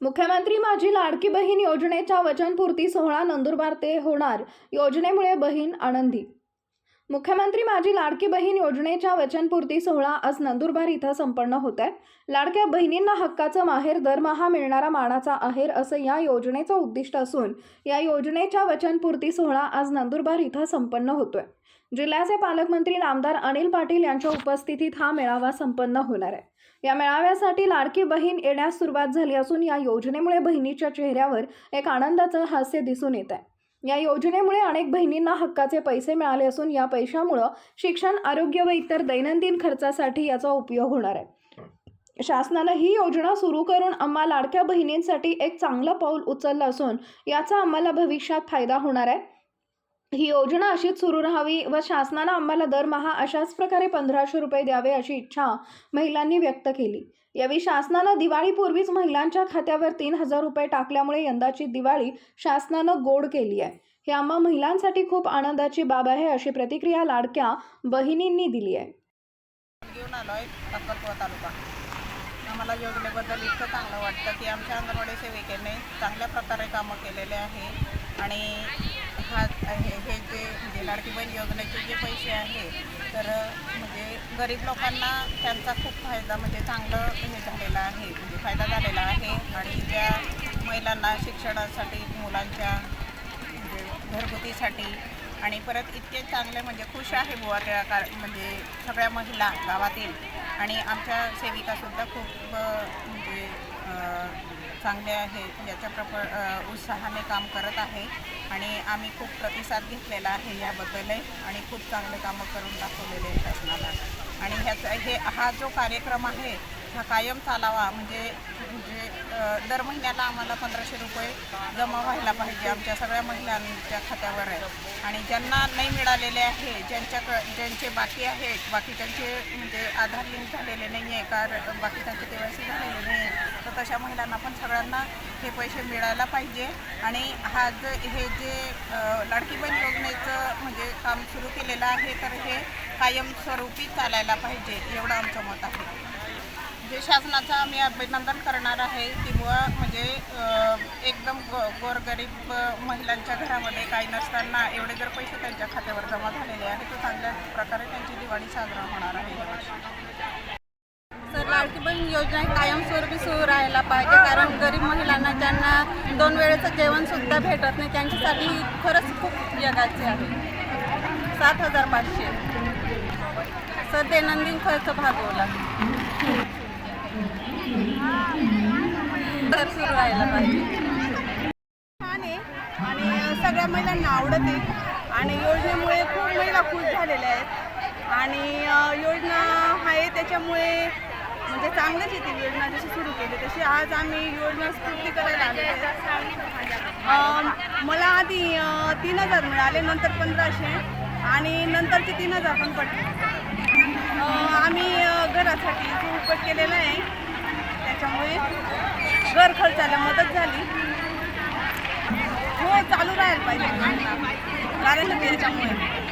मुख्यमंत्री माझी लाडकी बहीण योजनेच्या वचनपूर्ती सोहळा नंदुरबार ते होणार. योजनेमुळे बहीण आनंदी मुख्यमंत्री माझी लाडकी बहीण योजनेच्या वचनपूर्ती सोहळा आज नंदुरबार इथं संपन्न होत आहे लाडक्या बहिणींना हक्काचं माहेर दरमहा मिळणारा मानाचा आहेर असं या योजनेचं उद्दिष्ट असून या योजनेच्या वचनपूर्ती सोहळा आज नंदुरबार इथं संपन्न होतोय. जिल्ह्याचे पालकमंत्री नामदार अनिल पाटील यांच्या उपस्थितीत हा मेळावा संपन्न होणार आहे. या मेळाव्यासाठी लाडकी बहीण येण्यास सुरुवात झाली असून या योजनेमुळे बहिणीच्या चेहऱ्यावर एक आनंदाचं हास्य दिसून येत आहे या योजनेमुळे अनेक बहिणींना हक्काचे पैसे मिळाले असून या पैशामुळं शिक्षण आरोग्य व इतर दैनंदिन खर्चासाठी याचा उपयोग होणार आहे. शासनानं ही योजना सुरू करून आम्हा लाडक्या बहिणींसाठी एक चांगलं पाऊल उचललं असून याचा आम्हाला भविष्यात फायदा होणार आहे. ही योजना अशीच सुरू राहावी व शासनानं आम्हाला दरमहा अशाच प्रकारे पंधराशे रुपये द्यावे अशी इच्छा महिलांनी व्यक्त केली. यावेळी शासनानं दिवाळीपूर्वीच महिलांच्या खात्यावर तीन हजार रुपये टाकल्यामुळे यंदाची दिवाळी शासनानं गोड केली आहे. हे आम्हा महिलांसाठी खूप आनंदाची बाब आहे अशी प्रतिक्रिया लाडक्या बहिणींनी दिली आहे. आम्हाला योजनेबद्दल इतकं चांगलं वाटतं की आमच्या अंगणवाडी सेविकेने चांगल्या प्रकारे कामं केलेले आहे. आणि हा हे हे जे म्हणजे लाडकी बहीण योजनेचे जे पैसे आहे तर म्हणजे गरीब लोकांना त्यांचा खूप फायदा म्हणजे चांगलं हे झालेला आहे म्हणजे फायदा झालेला आहे. आणि ज्या महिलांना शिक्षणासाठी मुलांच्या म्हणजे घरगुतीसाठी आणि परत इतके चांगले म्हणजे खुश आहे बुवा त्या का म्हणजे सगळ्या महिला गावातील. आणि आमच्या सेविकासुद्धा खूप म्हणजे चांगले आहेत याच्या प्रप उत्साहाने काम करत आहे. आणि आम्ही खूप प्रतिसाद घेतलेला आहे याबद्दल आणि खूप चांगले कामं करून दाखवलेले आहेत शासनाला आणि ह्याचा हे हा जो कार्यक्रम आहे हा कायम चालावा. म्हणजे म्हणजे दर महिन्याला आम्हाला पंधराशे रुपये जमा व्हायला पाहिजे आमच्या सगळ्या महिलांच्या खात्यावर आहे. आणि ज्यांना नाही मिळालेले आहे ज्यांच्या ज्यांचे बाकी आहेत बाकीच्यांचे म्हणजे आधार लिंक झालेले नाही आहे का बाकीच्यांचे के वाय सी झालेले नाही आहे तर तशा महिलांना पण सगळ्यांना हे पैसे मिळायला पाहिजे. आणि हा जे हे जे लाडकी बहीण योजनेचं म्हणजे काम सुरू केलेलं आहे तर हे कायमस्वरूपी चालायला पाहिजे एवढं आमचं मत आहे. जे शासनाचं आम्ही अभिनंदन करणार आहे किंवा म्हणजे एकदम गो गोरगरीब महिलांच्या घरामध्ये काही नसताना एवढे जर पैसे त्यांच्या खात्यावर जमा झालेले आहेत तर चांगल्या प्रकारे त्यांची दिवाळी साजरा होणार आहे. सर लाडकी बहीण योजना ही कायमस्वरूपी सुरू राहायला पाहिजे कारण गरीब महिलांना ज्यांना दोन वेळेचं जेवणसुद्धा भेटत नाही त्यांच्यासाठी खरंच खूप जगाचे आहे. सात हजार पाचशे. सर दैनंदिन खर्च भागवला तर सुरू राहायला पाहिजे. छान आहे. आणि सगळ्या महिलांना आवडत आहे. आणि योजनेमुळे खूप महिला खुश झालेल्या आहेत. आणि योजना आहे त्याच्यामुळे म्हणजे चांगलीच आहे ती योजना जशी सुरू केली तशी आज आम्ही योजना स्फूर्ती करायला मला आधी तीन हजार मिळाले नंतर पंधराशे आणि नंतरचे तीन हजार पण पडले आम्ही घरासाठी उपट केलेला आहे त्याच्यामुळे घर खर्चाला मदत झाली. हो चालू राहायला पाहिजे. कारण त्याच्यामुळे.